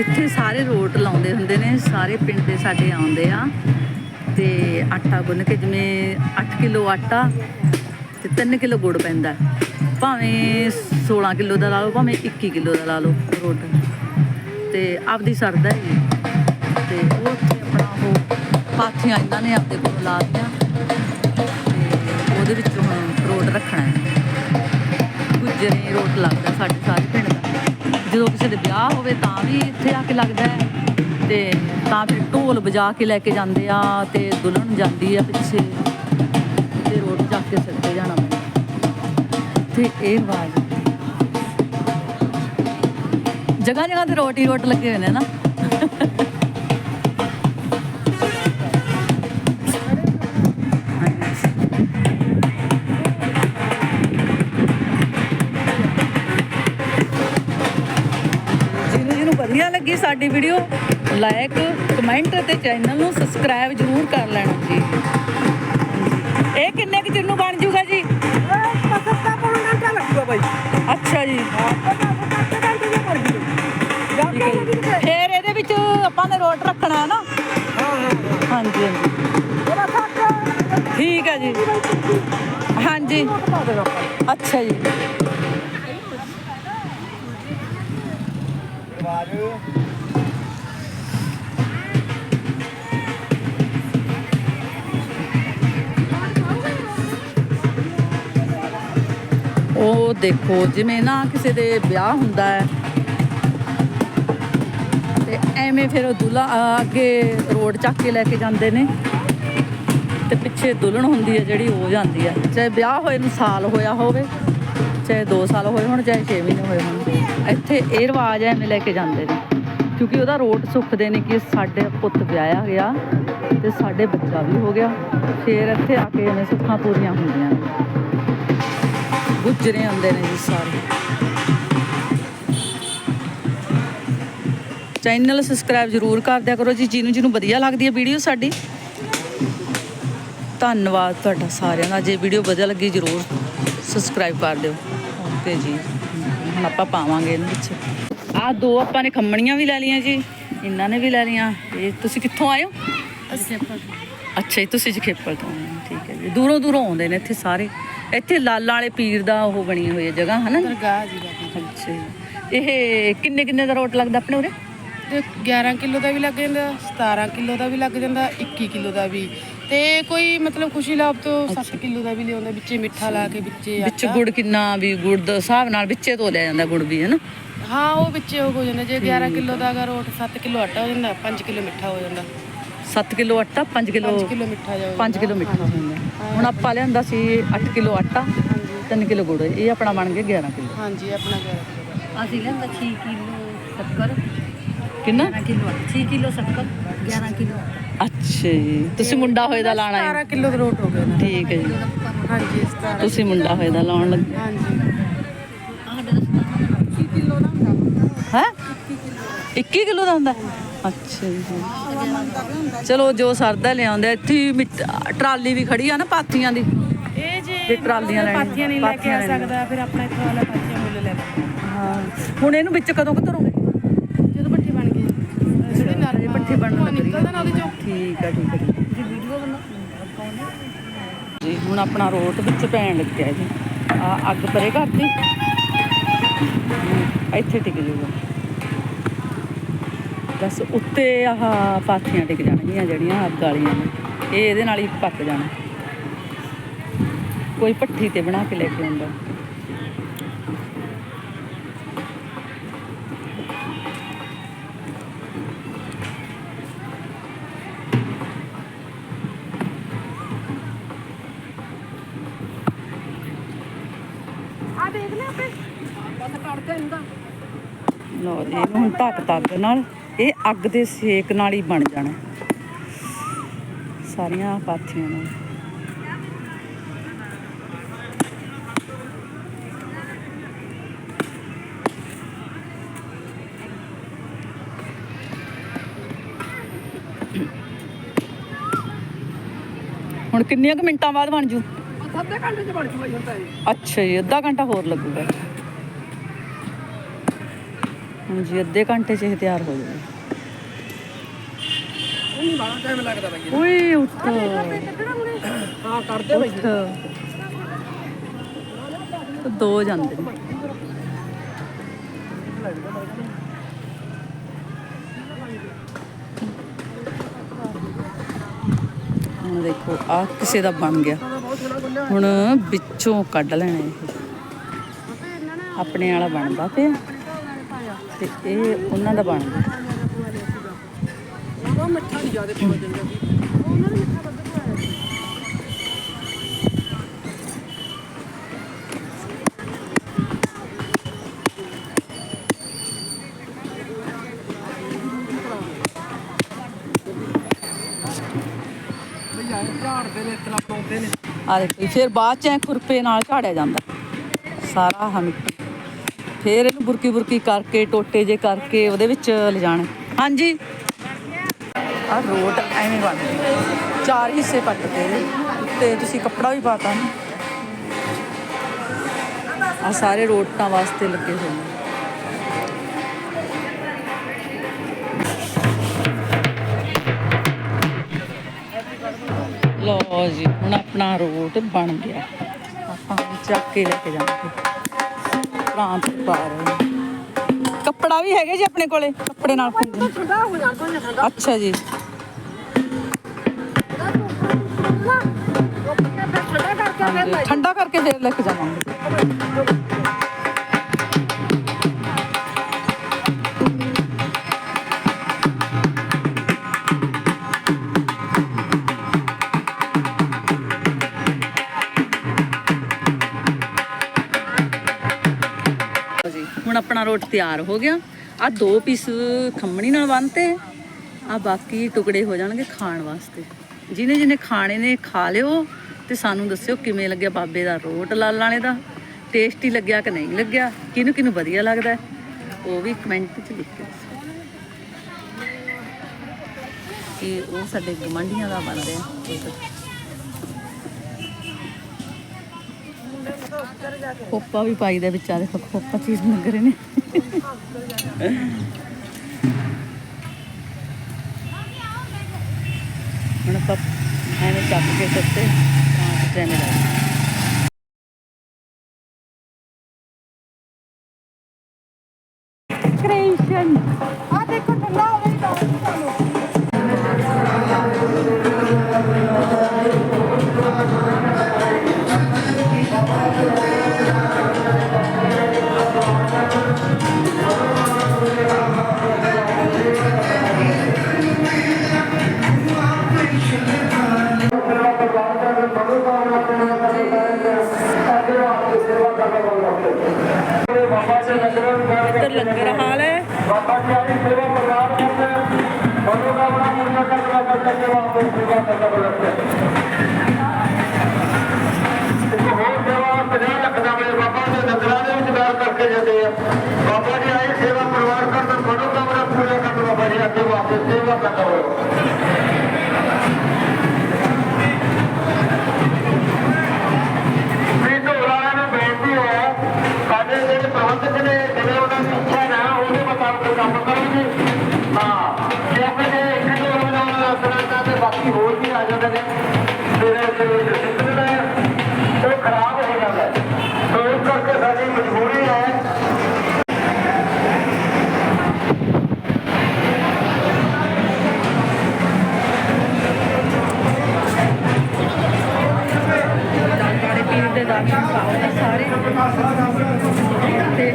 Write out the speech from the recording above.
ਇੱਥੇ ਸਾਰੇ ਰੋਟ ਲਾਉਂਦੇ ਹੁੰਦੇ ਨੇ, ਸਾਰੇ ਪਿੰਡ ਦੇ ਸਾਡੇ ਆਉਂਦੇ ਆ। ਤੇ ਆਟਾ ਗੁੰਨ ਕੇ ਜਿਵੇਂ 8 ਕਿਲੋ ਆਟਾ ਤੇ 3 ਕਿਲੋ ਗੁੜ ਪੈਂਦਾ। ਭਾਵੇਂ 16 ਕਿਲੋ ਦਾ ਲਾ ਲਓ, ਭਾਵੇਂ 21 ਕਿਲੋ ਦਾ ਲਾ ਲਓ ਰੋਟ ਤੇ ਆਪਦੀ ਸਰਦਾ ਹੀ ਤੇ ਉਹ ਉੱਥੇ ਆਪਣਾ ਉਹ ਪਾਥੀਆਂ ਇਹਨਾਂ ਨੇ ਆਪਦੇ ਕੋਲ ਲਾ ਦਿੱਤੀਆਂ। ਤੇ ਉਹਦੇ ਵਿੱਚ ਹੁਣ ਰੋਟ ਰੱਖਣਾ ਹੈ। ਨੇ ਰੋਟ ਲੱਗਦਾ ਸਾਡੇ ਸਾਰੇ ਪਿੰਡ ਦਾ। ਜਦੋਂ ਕਿਸੇ ਦੇ ਵਿਆਹ ਹੋਵੇ ਤਾਂ ਵੀ ਇੱਥੇ ਆ ਕੇ ਲੱਗਦਾ ਹੈ। ਤੇ ਤਾਂ ਫਿਰ ਢੋਲ ਵਜਾ ਕੇ ਲੈ ਕੇ ਜਾਂਦੇ ਆ ਤੇ ਦੁਲਹਨ ਜਾਂਦੀ ਆ ਪਿੱਛੇ। ਤੇ ਰੋਡ ਜਾ ਕੇ ਸਿਰ ਤੇ ਜਾਣਾ ਪੈਂਦਾ। ਤੇ ਇਹ ਆਵਾਜ਼। ਜਗ੍ਹਾ ਜਗ੍ਹਾ ਤੇ ਰੋਟੀ ਰੋਟ ਲੱਗੇ ਹੋਏ ਨੇ ਨਾ। ਲੱਗੀ ਸਾਡੀ ਵੀਡੀਓ ਲਾਈਕ ਕਮੈਂਟ ਤੇ ਚੈਨਲ ਨੂੰ ਸਬਸਕ੍ਰਾਈਬ ਜ਼ਰੂਰ ਕਰ ਲੈਣਾ ਜੀ। ਇਹ ਕਿੰਨੇ ਕੁ ਨੂੰ ਬਣ ਜੂਗਾ ਜੀ? ਪਸੱਤਾ ਪਾਉਣ ਘੰਟਾ ਲੱਗੂਗਾ ਬਾਈ ਅੱਛਾ ਜੀ। ਠੀਕ ਹੈ ਜੀ। ਫਿਰ ਇਹਦੇ ਵਿੱਚ ਆਪਾਂ ਨੇ ਰੋਟ ਰੱਖਣਾ ਹੈ ਨਾ? ਹਾਂਜੀ ਹਾਂਜੀ। ਠੀਕ ਹੈ ਜੀ। ਹਾਂਜੀ। ਅੱਛਾ ਜੀ। ਉਹ ਦੇਖੋ, ਜਿਵੇਂ ਨਾ ਕਿਸੇ ਦੇ ਵਿਆਹ ਹੁੰਦਾ ਹੈ, ਤੇ ਐਵੇਂ ਫਿਰ ਉਹ ਦੁਲਾ ਅੱਗੇ ਰੋਡ ਚੱਕ ਕੇ ਲੈ ਕੇ ਜਾਂਦੇ ਨੇ, ਤੇ ਪਿੱਛੇ ਦੁਲਹਨ ਹੁੰਦੀ ਹੈ ਜਿਹੜੀ ਹੋ ਜਾਂਦੀ ਹੈ। ਚਾਹੇ ਵਿਆਹ ਹੋਏ ਨੂੰ ਸਾਲ ਹੋਇਆ ਹੋਵੇ ਚਾਹੇ 2 ਸਾਲ ਹੋਏ ਹੋਣ, ਚਾਹੇ 6 ਮਹੀਨੇ ਹੋਏ ਹੋਣ, ਇੱਥੇ ਇਹ ਰਿਵਾਜ ਐਵੇਂ ਲੈ ਕੇ ਜਾਂਦੇ ਨੇ। ਕਿਉਂਕਿ ਉਹਦਾ ਰੋਟ ਸੁੱਖਦੇ ਨੇ ਕਿ ਸਾਡੇ ਪੁੱਤ ਵਿਆਹਿਆ ਗਿਆ ਤੇ ਸਾਡੇ ਬੱਚਾ ਵੀ ਹੋ ਗਿਆ, ਫਿਰ ਇੱਥੇ ਆ ਕੇ ਐਵੇਂ ਸੁੱਖਾਂ ਪੂਰੀਆਂ ਹੁੰਦੀਆਂ ਨੇ। ਗੁੱਜਰੇ ਆਉਂਦੇ ਨੇ ਜੀ ਸਾਰੇ। ਚੈਨਲ ਸਬਸਕ੍ਰਾਈਬ ਜ਼ਰੂਰ ਕਰ ਦਿਆ ਕਰੋ ਜੀ, ਜਿਹਨੂੰ ਜਿਹਨੂੰ ਵਧੀਆ ਲੱਗਦੀ ਹੈ ਵੀਡੀਓ ਸਾਡੀ। ਧੰਨਵਾਦ ਤੁਹਾਡਾ ਸਾਰਿਆਂ ਦਾ, ਜੇ ਵੀਡੀਓ ਵਧੀਆ ਲੱਗੀ ਜ਼ਰੂਰ ਸਬਸਕ੍ਰਾਈਬ ਕਰ ਦਿਓ। ਓਕੇ ਜੀ। ਹੁਣ ਆਪਾਂ ਪਾਵਾਂਗੇ ਇਹਦੇ ਵਿੱਚ। ਆਹ ਦੋ ਆਪਾਂ ਨੇ ਖੰਮਣੀਆਂ ਵੀ ਲੈ ਲਈਆਂ ਜੀ। ਇਹਨਾਂ ਨੇ ਵੀ ਲੈ ਲਈਆਂ। ਇਹ ਤੁਸੀਂ ਕਿੱਥੋਂ ਆਏ ਹੋ? ਅੱਛਾ ਜੀ ਤੁਸੀਂ ਜਖੇਪਲ ਤੋਂ ਠੀਕ ਹੈ ਜੀ। ਦੂਰੋਂ ਦੂਰੋਂ ਆਉਂਦੇ ਨੇ ਇੱਥੇ ਸਾਰੇ। ਇੱਥੇ ਲਾਲਾਂ ਵਾਲੇ ਪੀਰ ਦਾ ਉਹ ਬਣੀ ਹੋਈ ਹੈ ਜਗ੍ਹਾ ਹਨਾ? ਦਰਗਾਹ ਜੀ ਅੱਛਾ ਇਹ ਕਿੰਨੇ ਕਿੰਨੇ ਦਾ ਰੋਟ ਲੱਗਦਾ ਆਪਣੇ ਉਰੇ? ਤੇ 11 ਕਿਲੋ ਦਾ ਵੀ ਲੱਗ ਜਾਂਦਾ 17 ਕਿਲੋ ਦਾ ਵੀ ਲੱਗ ਜਾਂਦਾ 21 ਕਿਲੋ ਦਾ ਵੀ। ਤੇ ਕੋਈ ਮਤਲਬ ਖੁਸ਼ੀ ਲਾਭ ਤੋਂ 7 ਕਿਲੋ ਦਾ ਵੀ ਲਿਆਉਂਦਾ ਵਿੱਚੇ ਮਿੱਠਾ ਲਾ ਕੇ ਵਿੱਚੇ ਵਿੱਚ ਆਟਾ। ਗੁੜ ਕਿੰਨਾ ਵੀ ਗੁੜ ਦੇ ਹਿਸਾਬ ਨਾਲ ਵਿੱਚੇ ਤੋਂ ਲਿਆ ਜਾਂਦਾ ਗੁੜ ਵੀ ਹੈ ਨਾ? ਹਾਂ ਉਹ ਵਿੱਚੇ ਉਹ ਹੋ ਜਾਂਦਾ। ਜੇ 11 ਕਿਲੋ ਦਾ ਅਗਰ ਰੋਟ 7 ਕਿਲੋ ਆਟਾ ਹੋ ਜਾਂਦਾ 5 ਕਿਲੋ ਮਿੱਠਾ ਹੋ ਜਾਂਦਾ। 7 ਕਿਲੋ ਆਟਾ 5 ਕਿਲੋ 5 ਕਿਲੋ ਮਿੱਠਾ ਜਾ 5 ਕਿਲੋ ਮਿੱਠਾ ਹੋ ਜਾਂਦਾ। ਹੁਣ ਆਪਾਂ ਲਿਆਂਦਾ ਸੀ 8 ਕਿਲੋ ਆਟਾ 3 ਕਿਲੋ ਗੁੜ ਇਹ ਆਪਣਾ ਬਣ ਗਿਆ 11 ਕਿਲੋ। ਹਾਂਜੀ ਆਪਣਾ 11 ਕਿਲੋ। ਦਾ। ਅਸੀਂ ਲੈਂਦਾ 6 ਕਿਲੋ ਸ਼ੱਕਰ। ਕਿੰਨਾ? 11 ਕਿਲੋ 6 ਕਿਲੋ ਸ਼ੱਕਰ 11 ਕਿਲੋ ਅੱਛਾ ਜੀ। ਤੁਸੀਂ ਮੁੰਡਾ ਹੋਏ ਦਾ ਲਾਣਾ ਹੈ। 17 ਕਿਲੋ ਦਾ ਰੋਟ ਹੋ ਗਿਆ ਨਾ। ਠੀਕ ਹੈ ਜੀ। ਹਾਂਜੀ 17 ਤੁਸੀਂ ਮੁੰਡਾ ਹੋਏ ਦਾ ਲਾਉਣ ਲੱਗੇ ਹਾਂਜੀ। ਹੈ? 21 ਕਿਲੋ ਦਾ ਹੁੰਦਾ? ਅੱਛਾ ਜੀ। ਚਲੋ ਜੋ ਸਰਦਾ ਲਿਆਉਂਦੇ ਇੱਥੇ ਟਰਾਲੀ ਵੀ ਖੜੀ ਆ ਨਾ ਪਾਥੀਆਂ ਦੀ। ਇਹ ਜੇ ਵੀ ਟਰਾਲੀਆਂ ਲੈਣੀਆਂ। ਪਾਥੀਆਂ ਨਹੀਂ ਲੈ ਕੇ ਆ। ਸਕਦਾ ਫਿਰ ਆਪਣਾ ਇੱਥੋਂ ਵਾਲਾ ਪਾਥੀਆਂ ਮੁੱਲ ਲੈ ਹਾਂ। ਹੁਣ ਇਹਨੂੰ ਵਿੱਚ ਕਦੋਂ ਕੁ ਧਰੋਗੇ? ਜਦੋਂ ਪੱਠੀ ਬਣ ਗਈ। ਜਿਹੜੀ ਨਾਲ ਪੱਠੀ ਬਣਨ ਲੱਗ ਰਹੀ ਨਿਕਲਦਾ ਨਾ ਉਹਦੇ ਠੀਕ ਹੈ ਠੀਕ ਹੈ ਜੀ ਵੀਡੀਓ ਬਣਾ ਜੀ ਹੁਣ ਆਪਣਾ ਰੋਟ ਵਿੱਚ ਪੈਣ ਲੱਗਿਆ ਜੀ। ਆ ਅੱਗ ਪਰੇ ਕਰਤੀ। ਇੱਥੇ ਟਿਕ ਜੂਗਾ। ਬਸ ਉੱਤੇ ਆਹ ਪਾਥੀਆਂ ਟਿਕ ਜਾਣਗੀਆਂ ਜਿਹੜੀਆਂ ਅੱਗ ਵਾਲੀਆਂ ਨੇ। ਇਹ ਇਹਦੇ ਨਾਲ ਹੀ ਪੱਕ ਜਾਣਾ। ਕੋਈ ਪੱਠੀ ਤੇ ਬਣਾ ਕੇ ਲੈ ਕੇ ਆਉਂਦਾ। ਲਓ ਜੀ ਇਹਨੂੰ ਹੁਣ ਧੱਕ ਧੱਕ ਨਾਲ ਇਹ ਅੱਗ ਦੇ ਸੇਕ ਨਾਲ ਹੀ ਬਣ ਜਾਣਾ। ਸਾਰੀਆਂ ਪਾਥੀਆਂ ਨਾਲ। ਹੁਣ ਕਿੰਨੀਆਂ ਕੁ ਮਿੰਟਾਂ ਬਾਅਦ ਬਣ ਜੂ? ਅੱਧੇ ਘੰਟੇ ਚ ਬਣ ਜੂਗਾ ਜੀ ਹੁਣ ਤਾਂ ਅੱਛਾ ਜੀ ਅੱਧਾ ਘੰਟਾ ਹੋਰ ਲੱਗੂਗਾ। ਹੁਣ ਜੀ ਅੱਧੇ ਘੰਟੇ 'ਚ ਇਹ ਤਿਆਰ ਹੋ ਜਾਊਗਾ। ਨਹੀਂ ਬਾਹਲਾ ਟਾਈਮ ਲੱਗਦਾ ਬਾਈ ਓਏ ਉੱਠ। ਹਾਂ ਕਰਦੇ ਬਾਈ ਉੱਠ ਦੋ ਜਾਂਦੇ ਨੇ। ਹੁਣ ਦੇਖੋ ਆ ਕਿਸੇ ਦਾ ਬਣ ਗਿਆ। ਹੁਣ ਵਿੱਚੋਂ ਕੱਢ ਲੈਣਾ। ਇਹ ਆਪਣੇ ਵਾਲਾ ਬਣਦਾ ਪਿਆ। ਤੇ ਇਹ ਉਹਨਾਂ ਦਾ ਬਣ ਗਿਆ। ਉਹ ਮਿੱਠਾ ਨਹੀਂ ਜ਼ਿਆਦਾ ਪੀਵਾ ਨੇ ਆ ਦੇਖੋ ਫਿਰ ਬਾਅਦ ਚ ਐ ਖੁਰਪੇ ਨਾਲ ਝਾੜਿਆ ਜਾਂਦਾ। ਸਾਰਾ ਆਹ ਮਿੱਟੀ ਫਿਰ ਬੁਰਕੀ ਬੁਰਕੀ ਕਰਕੇ ਟੋਟੇ ਜੇ ਕਰਕੇ ਉਹਦੇ ਵਿੱਚ ਲਿਜਾਣਾ। ਹਾਂਜੀ। ਆ ਰੋਟ ਐਵੇਂ ਬਣ ਚਾਰ ਹਿੱਸੇ ਪੱਟ ਕੇ ਇਹਦੇ ਉੱਤੇ ਤੁਸੀਂ ਕੱਪੜਾ ਵੀ ਪਾਤਾ ਨਾ। ਆ ਸਾਰੇ ਰੋਟਾਂ ਵਾਸਤੇ ਲੱਗੇ ਹੋਏ ਨੇ। ਲਓ ਜੀ ਹੁਣ ਆਪਣਾ ਰੋਟ ਬਣ ਗਿਆ। ਆਪਾਂ ਚੱਕ ਕੇ ਲੈ ਕੇ ਜਾਵਾਂਗੇ। ਪ੍ਰਾਂਤ ਪਾ ਰਹੇ ਕੱਪੜਾ ਵੀ ਹੈਗਾ ਜੀ ਆਪਣੇ ਕੋਲੇ, ਕੱਪੜੇ ਨਾਲ ਖੁੰਝਣ ਅੱਛਾ ਜੀ। ਠੰਡਾ ਕਰਕੇ ਫੇਰ ਲੈ ਕੇ ਜਾਵਾਂਗੇ। ਆਪਣਾ ਰੋਟ ਤਿਆਰ ਹੋ ਗਿਆ। ਆ ਦੋ ਪੀਸ ਖੰਮਣੀ ਨਾਲ ਬੰਨਤੇ। ਆ ਬਾਕੀ ਟੁਕੜੇ ਹੋ ਜਾਣਗੇ ਖਾਣ ਵਾਸਤੇ। ਜਿਹਨੇ ਜਿਹਨੇ ਖਾਣੇ ਨੇ ਖਾ ਲਿਓ ਤੇ ਸਾਨੂੰ ਦੱਸਿਓ ਕਿਵੇਂ ਲੱਗਿਆ ਬਾਬੇ ਦਾ ਰੋਟ ਲਾਲ ਵਾਲੇ ਦਾ। ਟੇਸਟੀ ਲੱਗਿਆ ਕਿ ਨਹੀਂ ਲੱਗਿਆ? ਕਿਹਨੂੰ ਕਿਹਨੂੰ ਵਧੀਆ ਲੱਗਦਾ? ਉਹ ਵੀ ਕਮੈਂਟ 'ਚ ਲਿਖ ਕੇ ਦੱਸੋ। ਕਿ ਉਹ ਸਾਡੇ ਗਮੰਡੀਆਂ ਦਾ ਬਣਦੇ ਰਿਹਾ ਖੋਪਾ ਵੀ ਪਾਈ ਦਾ ਆ ਦੇਖੋ, ਖੋਪਾ ਚੀਜ਼ ਲੱਗ ਰਹੇ ਨੇ। ਹੁਣ ਆਪਾਂ ਐਵੇਂ ਚੱਕ ਕੇ ਸੱਤੇ ਤਾਂ ਜੈਨੇ ਦਾ ਇੱਧਰ ਲੰਗਰ ਹਾਲ ਹੈ ਬਾਬਾ ਜੀ ਆਈ ਸੇਵਾ ਪ੍ਰਦਾਨ ਕਰਦੇ ਰਿਸ਼ਤੇਦਾਰ ਸਾਰੇ ਤੇ